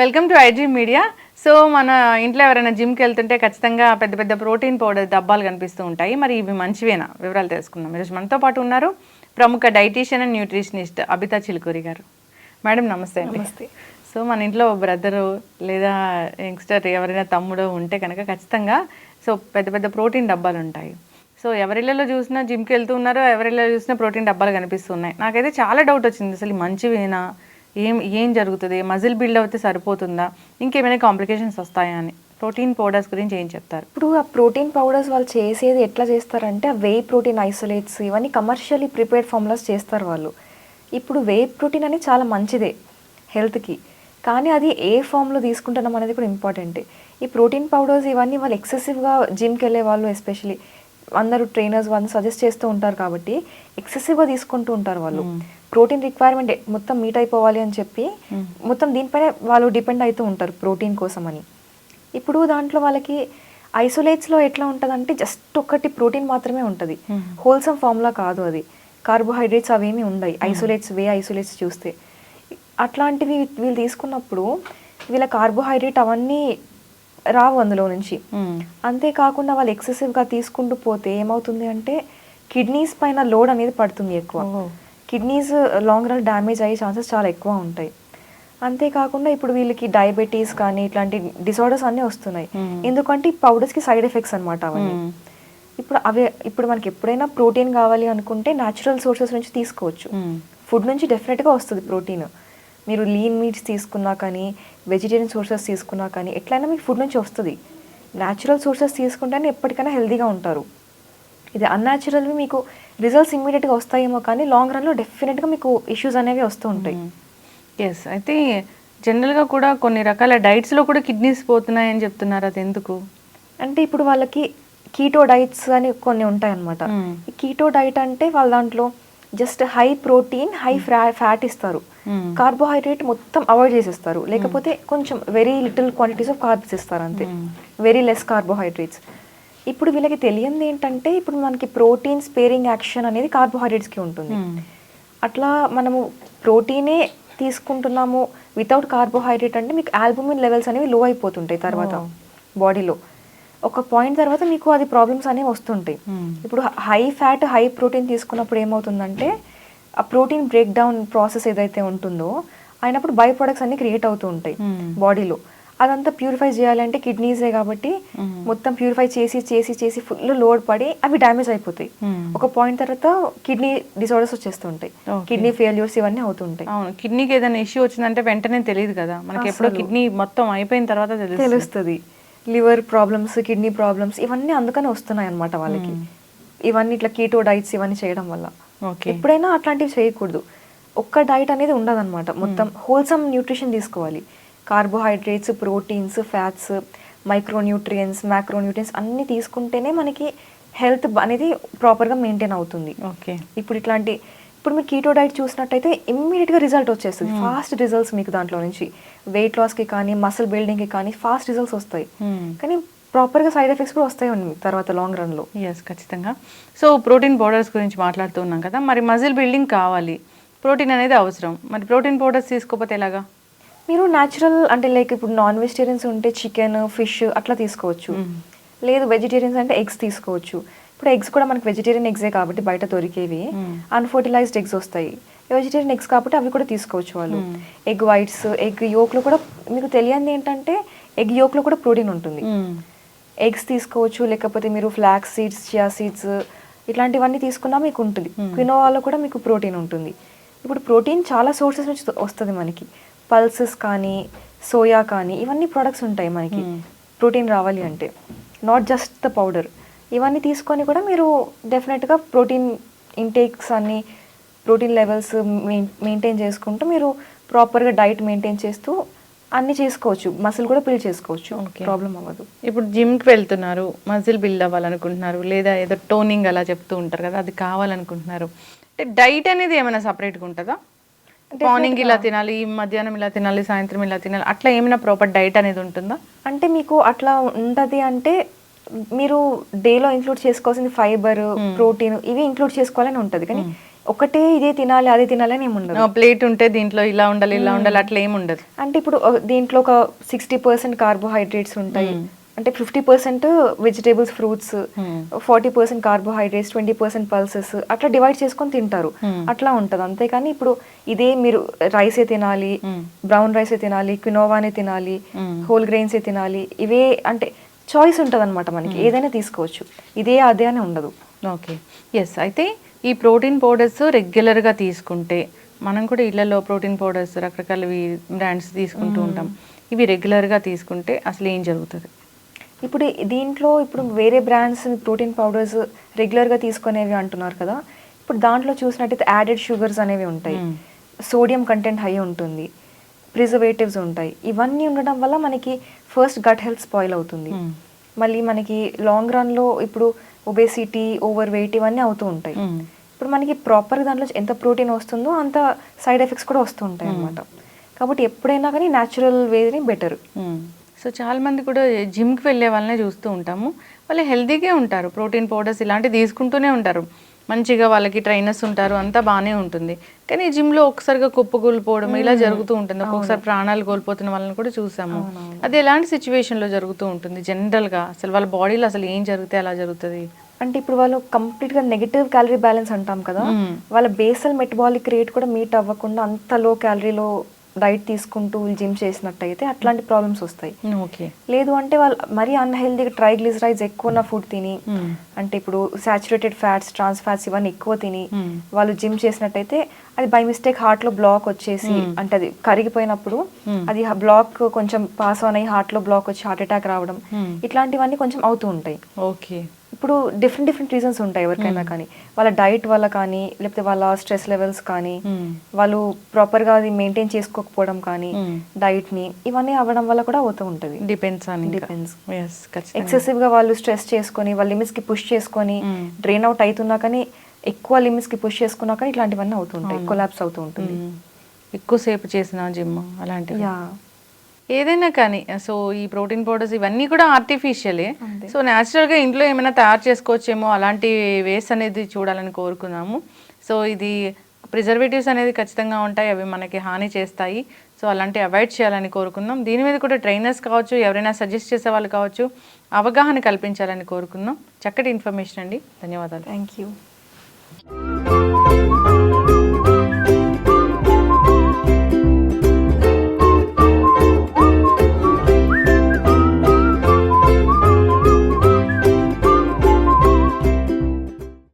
Welcome to IG media so మన ఇంట్లో ఎవరైనా జిమ్కి వెళ్తుంటే ఖచ్చితంగా పెద్ద పెద్ద ప్రోటీన్ పౌడర్ డబ్బాలు కనిపిస్తూ ఉంటాయి. మరి ఇవి మంచివేనా? వివరాలు తెలుసుకుందాం. ఈరోజు మనతో పాటు ఉన్నారు ప్రముఖ dietician and nutritionist Abitha Chilukuri గారు. మేడం నమస్తే నమస్తే. సో మన ఇంట్లో బ్రదరు లేదా యంగ్స్టర్ ఎవరైనా తమ్ముడు ఉంటే కనుక ఖచ్చితంగా సో పెద్ద పెద్ద ప్రోటీన్ డబ్బాలు ఉంటాయి. సో ఎవరిళ్ళలో చూసినా జిమ్కి వెళ్తూ ఉన్నారో ఎవరిళ్ళలో చూసినా ప్రోటీన్ డబ్బాలు కనిపిస్తున్నాయి నాకైతే చాలా డౌట్ వచ్చింది. అసలు మంచివేనా? ఏం ఏం జరుగుతుంది? మజిల్ బిల్డ్ అవుతే సరిపోతుందా? ఇంకేమైనా కాంప్లికేషన్స్ వస్తాయా అని. ప్రోటీన్ పౌడర్స్ గురించి ఏం చెప్తారు? ఇప్పుడు ఆ ప్రోటీన్ పౌడర్స్ వాళ్ళు చేసేది ఎట్లా చేస్తారంటే ఆ వే ప్రోటీన్ ఐసోలేట్స్ ఇవన్నీ కమర్షియలీ ప్రిపేర్డ్ ఫార్ములాస్ చేస్తారు వాళ్ళు. ఇప్పుడు వే ప్రోటీన్ అనేది చాలా మంచిదే హెల్త్కి. కానీ అది ఏ ఫామ్లో తీసుకుంటున్నాం అనేది కూడా ఇంపార్టెంట్. ఈ ప్రోటీన్ పౌడర్స్ ఇవన్నీ వాళ్ళు ఎక్సెసివ్గా జిమ్కి వెళ్ళే వాళ్ళు ఎస్పెషలీ అందరూ ట్రైనర్స్ వాళ్ళు సజెస్ట్ చేస్తూ ఉంటారు కాబట్టి ఎక్సెసివ్గా తీసుకుంటూ ఉంటారు వాళ్ళు. ప్రోటీన్ రిక్వైర్మెంట్ మొత్తం మీట్ అయిపోవాలి అని చెప్పి మొత్తం దీనిపైనే వాళ్ళు డిపెండ్ అవుతూ ఉంటారు ప్రోటీన్ కోసం అని. ఇప్పుడు దాంట్లో వాళ్ళకి ఐసోలేట్స్లో ఎట్లా ఉంటుంది అంటే జస్ట్ ఒకటి ప్రోటీన్ మాత్రమే ఉంటుంది. హోల్సమ్ ఫార్ములా కాదు అది. కార్బోహైడ్రేట్స్ అవేమీ ఉండవు ఐసోలేట్స్ వే ఐసోలేట్స్ చూస్తే. అట్లాంటివి వీళ్ళు తీసుకున్నప్పుడు వీళ్ళ కార్బోహైడ్రేట్ అవన్నీ రావు అందులో నుంచి. అంతేకాకుండా వాళ్ళు ఎక్సెసివ్గా తీసుకుంటూ పోతే ఏమవుతుంది అంటే కిడ్నీస్ పైన లోడ్ అనేది పడుతుంది ఎక్కువ. కిడ్నీస్ లాంగ్ రన్ డ్యామేజ్ అయ్యే ఛాన్సెస్ చాలా ఎక్కువ ఉంటాయి. అంతేకాకుండా ఇప్పుడు వీళ్ళకి డయాబెటీస్ కానీ ఇట్లాంటి డిసార్డర్స్ అన్నీ వస్తున్నాయి. Hmm. ఎందుకంటే ఈ పౌడర్స్కి సైడ్ ఎఫెక్ట్స్ అనమాట అవన్నీ. Hmm. ఇప్పుడు అవి ఇప్పుడు మనకి ఎప్పుడైనా ప్రోటీన్ కావాలి అనుకుంటే న్యాచురల్ సోర్సెస్ నుంచి తీసుకోవచ్చు. ఫుడ్ నుంచి డెఫినెట్గా వస్తుంది ప్రోటీన్ మీరు లీన్ మీట్స్ తీసుకున్నా కానీ వెజిటేరియన్ సోర్సెస్ తీసుకున్నా కానీ ఎట్లయినా మీకు ఫుడ్ నుంచి వస్తుంది. న్యాచురల్ సోర్సెస్ తీసుకుంటేనే ఎప్పటికైనా హెల్తీగా ఉంటారు. ఇది అన్యాచురల్వి మీకు రిజల్ట్స్ ఇమ్మీడియట్గా వస్తాయేమో కానీ లాంగ్ రన్లో డెఫినెట్గా మీకు ఇష్యూస్ అనేవి వస్తూ ఉంటాయి. ఎస్ అయితే జనరల్గా కూడా కొన్ని రకాల డైట్స్లో కూడా కిడ్నీస్ పోతున్నాయని చెప్తున్నారు. అది ఎందుకు? అంటే ఇప్పుడు వాళ్ళకి కీటో డైట్స్ అని కొన్ని ఉంటాయి అనమాట. ఈ కీటో డైట్ అంటే వాళ్ళ దాంట్లో జస్ట్ హై ప్రోటీన్ హై ఫ్రా ఫ్యాట్ ఇస్తారు. కార్బోహైడ్రేట్ మొత్తం అవాయిడ్ చేసేస్తారు. లేకపోతే కొంచెం very little quantities of carbs ఇస్తారు అంతే. వెరీ లెస్ కార్బోహైడ్రేట్స్ ఇప్పుడు వీళ్ళకి తెలియంది ఏంటంటే ఇప్పుడు మనకి ప్రోటీన్ స్పేరింగ్ యాక్షన్ అనేది కార్బోహైడ్రేట్స్కి ఉంటుంది. అట్లా మనము ప్రోటీనే తీసుకుంటున్నాము వితౌట్ కార్బోహైడ్రేట్ అంటే మీకు ఆల్బుమిన్ లెవెల్స్ అనేవి లో అయిపోతుంటాయి తర్వాత. బాడీలో ఒక పాయింట్ తర్వాత మీకు అది ప్రాబ్లమ్స్ అనేవి వస్తుంటాయి. ఇప్పుడు హై ఫ్యాట్ హై ప్రోటీన్ తీసుకున్నప్పుడు ఏమవుతుందంటే ఆ ప్రోటీన్ బ్రేక్ డౌన్ ప్రాసెస్ ఏదైతే ఉంటుందో అయినప్పుడు బై ప్రొడక్ట్స్ అన్ని క్రియేట్ అవుతూ ఉంటాయి. బాడీలో అదంతా ప్యూరిఫై చేయాలంటే కిడ్నీసే కాబట్టి. మొత్తం ప్యూరిఫై చేసి చేసి చేసి ఫుల్ లోడ్ పడి అవి డ్యామేజ్ అయిపోతాయి. ఒక పాయింట్ తర్వాత కిడ్నీ డిసార్డర్స్ వచ్చేస్తుంటాయి. కిడ్నీ ఫెయిల్యూర్స్ ఇవన్నీ అవుతుంటాయి. అవును. కిడ్నీకి ఏదైనా ఇష్యూ వచ్చిందంటే వెంటనే తెలియదు కదా. మనకి ఎప్పుడో. కిడ్నీ మొత్తం అయిపోయిన తర్వాత తెలుస్తుంది. లివర్ ప్రాబ్లమ్స్ కిడ్నీ ప్రాబ్లమ్స్ ఇవన్నీ అందుకనే వస్తున్నాయి అన్నమాట వాళ్ళకి ఇవన్నీ ఇట్లా కీటో డైట్స్ ఇవన్నీ చేయడం వల్ల. ఎప్పుడైనా అట్లాంటివి చేయకూడదు. ఒక్క డైట్ అనేది ఉండదన్నమాట. మొత్తం హోల్సమ్ న్యూట్రిషన్ తీసుకోవాలి. Carbohydrates proteins fats micronutrients macronutrients అన్నీ తీసుకుంటేనే మనకి హెల్త్ అనేది ప్రాపర్గా మెయింటైన్ అవుతుంది. ఓకే. ఇప్పుడు ఇట్లాంటి ఇప్పుడు మీరు కీటో డైట్ చూసినట్టయితే ఇమ్మీడియట్గా రిజల్ట్ వచ్చేస్తుంది. ఫాస్ట్ రిజల్ట్స్ మీకు దాంట్లో నుంచి. వెయిట్ లాస్కి కానీ మసిల్ బిల్డింగ్కి కానీ ఫాస్ట్ రిజల్ట్స్ వస్తాయి. కానీ ప్రాపర్గా సైడ్ ఎఫెక్ట్స్ కూడా వస్తాయి మీకు తర్వాత లాంగ్ రన్లో. ఎస్ ఖచ్చితంగా. సో ప్రోటీన్ పౌడర్స్ గురించి మాట్లాడుతున్నాం కదా మరి మజిల్ బిల్డింగ్ కావాలి. ప్రోటీన్ అనేది అవసరం. మరి ప్రోటీన్ పౌడర్స్ తీసుకోకపోతే ఎలాగా? మీరు న్యాచురల్ అంటే లైక్ ఇప్పుడు నాన్ వెజిటేరియన్స్ ఉంటే చికెన్ ఫిష్ అట్లా తీసుకోవచ్చు. లేదు వెజిటేరియన్స్ అంటే ఎగ్స్ తీసుకోవచ్చు. ఇప్పుడు ఎగ్స్ కూడా మనకి వెజిటేరియన్ ఎగ్సే కాబట్టి బయట దొరికేవి. అన్ఫర్టిలైజ్డ్ ఎగ్స్ వస్తాయి. వెజిటేరియన్ ఎగ్స్ కాబట్టి అవి కూడా తీసుకోవచ్చు వాళ్ళు. ఎగ్ వైట్స్ ఎగ్ యోక్లో కూడా మీకు తెలియంది ఏంటంటే ఎగ్ యోక్లో కూడా ప్రోటీన్ ఉంటుంది. ఎగ్స్ తీసుకోవచ్చు లేకపోతే మీరు ఫ్లాక్స్ సీడ్స్ చియా సీడ్స్ ఇట్లాంటివన్నీ తీసుకున్నా మీకు ఉంటుంది. క్వినోవాలో కూడా మీకు ప్రోటీన్ ఉంటుంది. ఇప్పుడు ప్రోటీన్ చాలా సోర్సెస్ నుంచి వస్తుంది మనకి. పల్సెస్ కానీ సోయా కానీ ఇవన్నీ ప్రొడక్ట్స్ ఉంటాయి మనకి. Hmm. ప్రోటీన్ రావాలి అంటే. నాట్ జస్ట్ ద పౌడర్ ఇవన్నీ తీసుకొని కూడా మీరు డెఫినెట్గా ప్రోటీన్ ఇంటేక్స్ అన్ని ప్రోటీన్ లెవెల్స్ మెయింటైన్ చేసుకుంటూ మీరు ప్రాపర్గా డైట్ మెయింటైన్ చేస్తూ అన్ని చేసుకోవచ్చు. మసిల్ కూడా బిల్డ్ చేసుకోవచ్చు. ప్రాబ్లం అవ్వదు. ఇప్పుడు జిమ్కి వెళ్తున్నారు మజిల్ బిల్డ్ అవ్వాలనుకుంటున్నారు లేదా ఏదో టోనింగ్ అలా చెప్తూ ఉంటారు కదా అది కావాలనుకుంటున్నారు. అంటే డైట్ అనేది ఏమైనా సపరేట్గా ఉంటుందా? మార్నింగ్ ఇలా తినాలి మధ్యాహ్నం ఇలా తినాలి సాయంత్రం ఇలా తినాలి అట్లా ఏమైనా ప్రాపర్ డైట్ అనేది ఉంటుందా? అంటే మీకు అట్లా ఉంటుంది అంటే మీరు డేలో ఇంక్లూడ్ చేసుకోవాల్సింది ఫైబర్ ప్రోటీన్ ఇవి ఇంక్లూడ్ చేసుకోవాలని ఉంటుంది. కానీ ఒకటే ఇదే తినాలి అదే తినాలి అని ఏమి ఉండదు ప్లేట్ ఉంటే దీంట్లో ఇలా ఉండాలి ఇలా ఉండాలి అట్లా ఏమి ఉండదు. అంటే ఇప్పుడు దీంట్లో ఒక సిక్స్టీ పర్సెంట్ కార్బోహైడ్రేట్స్ ఉంటాయి. అంటే fifty percent vegetables fruits forty percent carbohydrates twenty percent pulses అట్లా డివైడ్ చేసుకొని తింటారు. అట్లా ఉంటుంది. అంతేకాని ఇప్పుడు ఇదే మీరు రైసే తినాలి బ్రౌన్ రైసే తినాలి క్వినోవానే తినాలి హోల్ గ్రెయిన్సే తినాలి ఇవే అంటే చాయిస్ ఉంటుంది అనమాట మనకి ఏదైనా తీసుకోవచ్చు. ఇదే అదే అని ఉండదు. ఓకే ఎస్ అయితే ఈ ప్రోటీన్ పౌడర్స్ రెగ్యులర్గా తీసుకుంటే మనం కూడా ఇళ్ళలో ప్రోటీన్ పౌడర్స్ రకరకాల బ్రాండ్స్ తీసుకుంటూ ఉంటాం. ఇవి రెగ్యులర్గా తీసుకుంటే అసలు ఏం జరుగుతుంది? ఇప్పుడు దీంట్లో ఇప్పుడు వేరే బ్రాండ్స్ ప్రోటీన్ పౌడర్స్ రెగ్యులర్గా తీసుకునేవి అంటున్నారు కదా. ఇప్పుడు దాంట్లో చూసినట్టయితే యాడెడ్ షుగర్స్ అనేవి ఉంటాయి. సోడియం కంటెంట్ హై ఉంటుంది. ప్రిజర్వేటివ్స్ ఉంటాయి. ఇవన్నీ ఉండడం వల్ల మనకి ఫస్ట్ గట్ హెల్త్ స్పాయిల్ అవుతుంది. మళ్ళీ మనకి లాంగ్ రన్లో ఇప్పుడు ఒబేసిటీ ఓవర్ వెయిట్ ఇవన్నీ అవుతూ ఉంటాయి. ఇప్పుడు మనకి ప్రాపర్ దాంట్లో ఎంత ప్రోటీన్ వస్తుందో అంత సైడ్ ఎఫెక్ట్స్ కూడా వస్తూ ఉంటాయి అన్నమాట కాబట్టి ఎప్పుడైనా కానీ న్యాచురల్ వేని బెటర్ సో చాలా మంది కూడా జిమ్కి వెళ్ళే వాళ్ళనే చూస్తూ ఉంటాము. వాళ్ళు హెల్తీగా ఉంటారు. ప్రోటీన్ పౌడర్స్ ఇలాంటివి తీసుకుంటూనే ఉంటారు. మంచిగా వాళ్ళకి ట్రైనర్స్ ఉంటారు. అంతా బాగానే ఉంటుంది. కానీ జిమ్లో ఒకసారిగా కుప్పకూలిపోవడం ఇలా జరుగుతూ ఉంటుంది. ఒక్కొక్కసారి ప్రాణాలు కోల్పోతున్న వాళ్ళని కూడా చూసాము. అది ఎలాంటి సిచ్యువేషన్లో జరుగుతూ ఉంటుంది? జనరల్గా అసలు వాళ్ళ బాడీలో అసలు ఏం జరిగితే అలా జరుగుతుంది? అంటే ఇప్పుడు వాళ్ళు కంప్లీట్గా నెగిటివ్ క్యాలరీ బ్యాలెన్స్ అంటాం కదా. వాళ్ళ బేసల్ మెటబాలిక్ రేట్ కూడా మీట్ అవ్వకుండా అంత లో క్యాలరీలో డైట్ తీసుకుంటూ జిమ్ చేసినట్టయితే అట్లాంటి ప్రాబ్లమ్స్ వస్తాయి. ఓకే. లేదు అంటే వాళ్ళు మరీ అన్హెల్దీగా ట్రైగ్లిజరైడ్స్ ఎక్కువ ఉన్న ఫుడ్ తిని అంటే ఇప్పుడు సాచురేటెడ్ ఫ్యాట్స్ ట్రాన్స్ ఫ్యాట్స్ ఇవన్నీ ఎక్కువ తిని. వాళ్ళు జిమ్ చేసినట్టయితే అది బై మిస్టేక్ హార్ట్లో బ్లాక్ వచ్చేసి అంటే అది కరిగిపోయినప్పుడు అది బ్లాక్ కొంచెం పాస్ ఆన్ అయ్యి హార్ట్లో బ్లాక్ వచ్చి హార్ట్ అటాక్ రావడం. ఇట్లాంటివన్నీ కొంచెం అవుతూ ఉంటాయి. ఓకే. ఇప్పుడు డిఫరెంట్ డిఫరెంట్ రీజన్స్ ఉంటాయి ఎవరికైనా కానీ వాళ్ళ డైట్ వల్ల కానీ లేకపోతే వాళ్ళ స్ట్రెస్ లెవెల్స్ కానీ మ్మ్. వాళ్ళు ప్రాపర్గా అది మెయింటైన్ చేసుకోకపోవడం కానీ. డైట్ని ఇవన్నీ అవ్వడం వల్ల కూడా అవుతూ ఉంటుంది డిపెండ్స్ అని ఖచ్చితంగా ఎక్సెసివ్గా వాళ్ళు స్ట్రెస్ చేసుకొని వాళ్ళ లిమిట్స్కి పుష్ చేసుకొని. డ్రైన్ అవుట్ అవుతున్నా కానీ ఎక్కువ లిమిట్స్కి పుష్ చేసుకున్నా కానీ ఇట్లాంటివన్నీ అవుతుంటాయి. కొలాప్స్ అవుతూ ఉంటుంది. ఎక్కువసేపు చేసిన జిమ్ అలాంటివి యా ఏదైనా కానీ సో ఈ ప్రోటీన్ పౌడర్స్ ఇవన్నీ కూడా ఆర్టిఫిషియలే. సో న్యాచురల్గా ఇంట్లో ఏమైనా తయారు చేసుకోవచ్చేమో అలాంటి వేస్ అనేది చూడాలని కోరుకున్నాము. సో ఇది ప్రిజర్వేటివ్స్ అనేది ఖచ్చితంగా ఉంటాయి అవి మనకి హాని చేస్తాయి. సో అలాంటి అవాయిడ్ చేయాలని కోరుకుందాం దీని మీద కూడా ట్రైనర్స్ కావచ్చు ఎవరైనా సజెస్ట్ చేసే వాళ్ళు కావచ్చు అవగాహన కల్పించాలని కోరుకుందాం చక్కటి ఇన్ఫర్మేషన్ అండి. ధన్యవాదాలు. Thank you